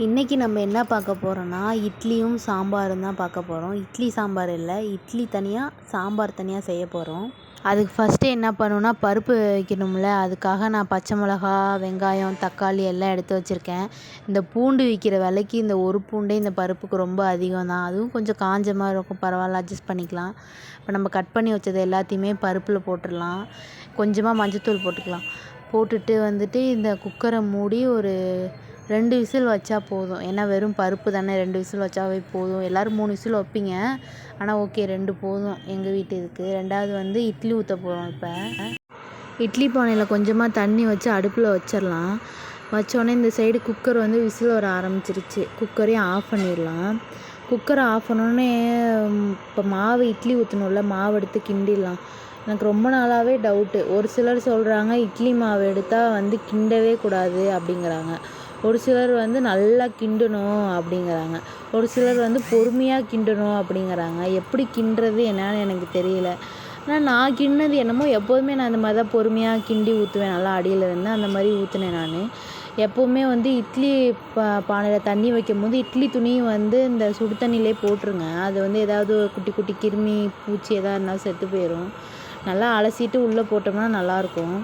இன்றைக்கி நம்ம என்ன பார்க்க போகிறோன்னா இட்லியும் சாம்பாரும் தான் பார்க்க போகிறோம் இட்லி சாம்பார் இல்லை இட்லி தனியாக சாம்பார் தனியாக செய்ய போகிறோம் அதுக்கு ஃபஸ்ட்டு என்ன பண்ணணுன்னா பருப்பு வைக்கணும்ல. அதுக்காக நான் பச்சை மிளகா வெங்காயம் தக்காளி எல்லாம் எடுத்து வச்சுருக்கேன். இந்த பூண்டு விற்கிற விலைக்கு இந்த ஒரு பூண்டே இந்த பருப்புக்கு ரொம்ப அதிகம் தான். அதுவும் கொஞ்சம் காஞ்ச மாதிரி இருக்கும். பரவாயில்ல அட்ஜஸ்ட் பண்ணிக்கலாம். இப்போ நம்ம கட் பண்ணி வச்சது எல்லாத்தையுமே பருப்பில் போட்டுடலாம். கொஞ்சமாக மஞ்சத்தூள் போட்டுக்கலாம். போட்டுட்டு வந்துட்டு இந்த குக்கரை மூடி ஒரு ரெண்டு விசில் வச்சா போதும். ஏன்னா வெறும் பருப்பு தானே ரெண்டு விசில் வச்சாவே போதும். எல்லோரும் மூணு விசில் வைப்பீங்க. ஆனால் ஓகே ரெண்டு போதும் எங்கள் வீட்டு இதுக்கு. ரெண்டாவது வந்து இட்லி ஊற்ற போகிறோம் இப்போ. இட்லி பானையில் கொஞ்சமாக தண்ணி வச்சு அடுப்பில் வச்சிடலாம் வச்சோடனே இந்த சைடு குக்கர் வந்து விசில் வர ஆரம்பிச்சிருச்சு. குக்கரையும் ஆஃப் பண்ணிடலாம் குக்கரை ஆஃப் பண்ணோடனே இப்போ மாவு இட்லி ஊற்றணும்ல மாவு எடுத்து கிண்டிடலாம் எனக்கு ரொம்ப நாளாகவே டவுட்டு ஒரு சிலர் சொல்கிறாங்க இட்லி மாவு எடுத்தால் வந்து கிண்டவே கூடாது அப்படிங்கிறாங்க. ஒரு சிலர் வந்து நல்லா கிண்டணும் அப்படிங்கிறாங்க. ஒரு சிலர் வந்து பொறுமையாக கிண்டணும் அப்படிங்கிறாங்க. எப்படி கிண்டுறது என்னன்னு எனக்கு தெரியல. ஆனால் நான் கிண்டினது என்னமோ எப்போதுமே நான் அந்த மாதிரி தான் பொறுமையாக கிண்டி ஊற்றுவேன் நல்லா அடியில் இருந்து அந்த மாதிரி ஊற்றுனேன் நான். எப்போவுமே வந்து இட்லி பா பானையில் தண்ணி வைக்கும்போது இட்லி துணியும் வந்து இந்த சுடு தண்ணியிலே போட்டுருங்க. அது வந்து ஏதாவது குட்டி குட்டி கிருமி பூச்சி எதாக இருந்தாலும் செத்து போயிடும் நல்லா அலசிட்டு உள்ளே போட்டோம்னா நல்லாயிருக்கும்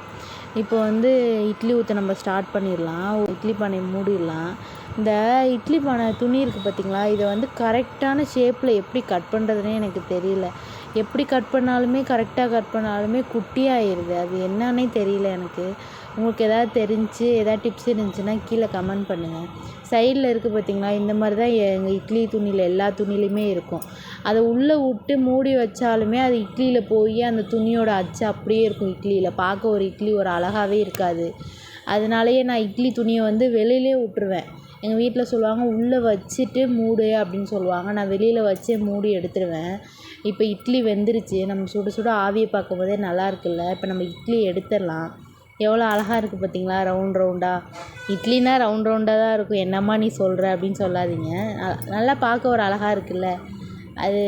இப்போ வந்து இட்லி ஊற்ற நம்ம ஸ்டார்ட் பண்ணிடலாம். இட்லி பானையை மூடிடலாம். இந்த இட்லி பானை துணி இருக்குது பார்த்திங்களா இதை வந்து கரெக்டான ஷேப்பில் எப்படி கட் பண்ணுறதுனே எனக்கு தெரியல. எப்படி கட் பண்ணாலுமே கரெக்டாக கட் பண்ணாலுமே குட்டியாகிடுது அது என்னன்னே தெரியல எனக்கு. உங்களுக்கு எதாவது தெரிஞ்சு எதாவது டிப்ஸ் இருந்துச்சுன்னா கீழே கமெண்ட் பண்ணுங்கள் சைடில் இருக்குது பார்த்திங்களா இந்த மாதிரி தான் எங்கள் இட்லி துணியில் எல்லா துணிலையுமே இருக்கும். அதை உள்ளே விட்டு மூடி வச்சாலுமே அது இட்லியில் போய் அந்த துணியோட அச்சு அப்படியே இருக்கும் இட்லியில். பார்க்க ஒரு இட்லி ஒரு அழகாகவே இருக்காது. அதனாலேயே நான் இட்லி துணியை வந்து வெளியிலே விட்ருவேன் எங்கள் வீட்டில் சொல்லுவாங்க உள்ளே வச்சுட்டு மூடு அப்படின்னு சொல்லுவாங்க. நான் வெளியில் வச்சே மூடி எடுத்துடுவேன் இப்போ இட்லி வெந்துருச்சு. நம்ம சுட சுட ஆவியை பார்க்கும் போதே நல்லா இருக்குல்ல? இப்போ நம்ம இட்லி எடுத்துடலாம். எவ்வளோ அழகாக இருக்குது பார்த்தீங்களா ரவுண்ட் ரவுண்டாக இட்லினா ரவுண்ட் ரவுண்டாக தான் இருக்கும். என்னம்மா நீ சொல்கிற அப்படின்னு சொல்லாதீங்க. நல்லா பார்க்க ஒரு அழகாக இருக்குல்ல? அது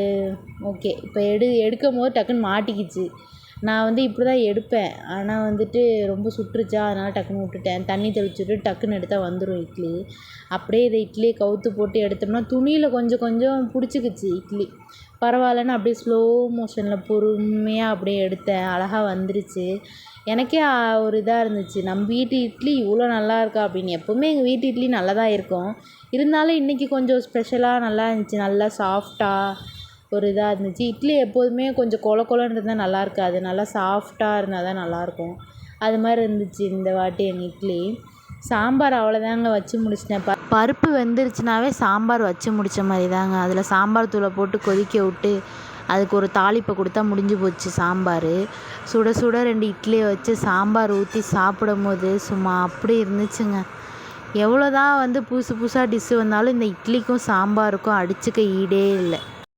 ஓகே. இப்போ எடு எடுக்கும் போது டக்குன்னு மாட்டிக்கிச்சு. நான் வந்து இப்படி தான் எடுப்பேன். ஆனால் வந்துட்டு ரொம்ப சுட்டுருச்சா அதனால் டக்குன்னு விட்டுட்டேன். தண்ணி தெளிச்சுட்டு டக்குன்னு எடுத்தால் வந்துடும் இட்லி. அப்படியே இதை இட்லியை கவுத்து போட்டு எடுத்தோம்னா துணியில் கொஞ்சம் கொஞ்சம் பிடிச்சிக்கிச்சு இட்லி. பரவாயில்லன்னு அப்படியே ஸ்லோ மோஷனில் பொறுமையாக அப்படியே எடுத்தேன். அழகாக வந்துருச்சு. எனக்கே ஒரு இதாக இருந்துச்சு. நம்ம வீட்டு இட்லி இவ்வளோ நல்லா இருக்கா அப்படின்னு. எப்போவுமே எங்கள் வீட்டு இட்லி நல்லா தான் இருக்கும். இருந்தாலும் இன்றைக்கி கொஞ்சம் ஸ்பெஷலாக நல்லா இருந்துச்சு. நல்லா சாஃப்டாக ஒரு இதாக இருந்துச்சு. இட்லி எப்போதுமே கொஞ்சம் கொல கொலன்னு இருந்தால் நல்லா இருக்காது. நல்லா சாஃப்டாக இருந்தால் தான் நல்லாயிருக்கும் அது மாதிரி இருந்துச்சு இந்த வாட்டி எங்கள் இட்லி. சாம்பார் அவ்வளோதாங்க வச்சு முடிச்சிட்டேன். ப பருப்பு வெந்துருச்சுனாவே சாம்பார் வச்சு முடித்த மாதிரி தாங்க. அதில் சாம்பார் தூளை போட்டு கொதிக்க விட்டு அதுக்கு ஒரு தாளிப்பை கொடுத்தா முடிஞ்சு போச்சு சாம்பார். சுட சுட ரெண்டு இட்லியை வச்சு சாம்பார் ஊற்றி சாப்பிடும் போது சும்மா அப்படி இருந்துச்சுங்க. எவ்வளோ தான் வந்து புதுசு புதுசாக டிஷ்ஷு வந்தாலும் இந்த இட்லிக்கும் சாம்பாருக்கும் அடிச்சுக்க ஈடே இல்லை.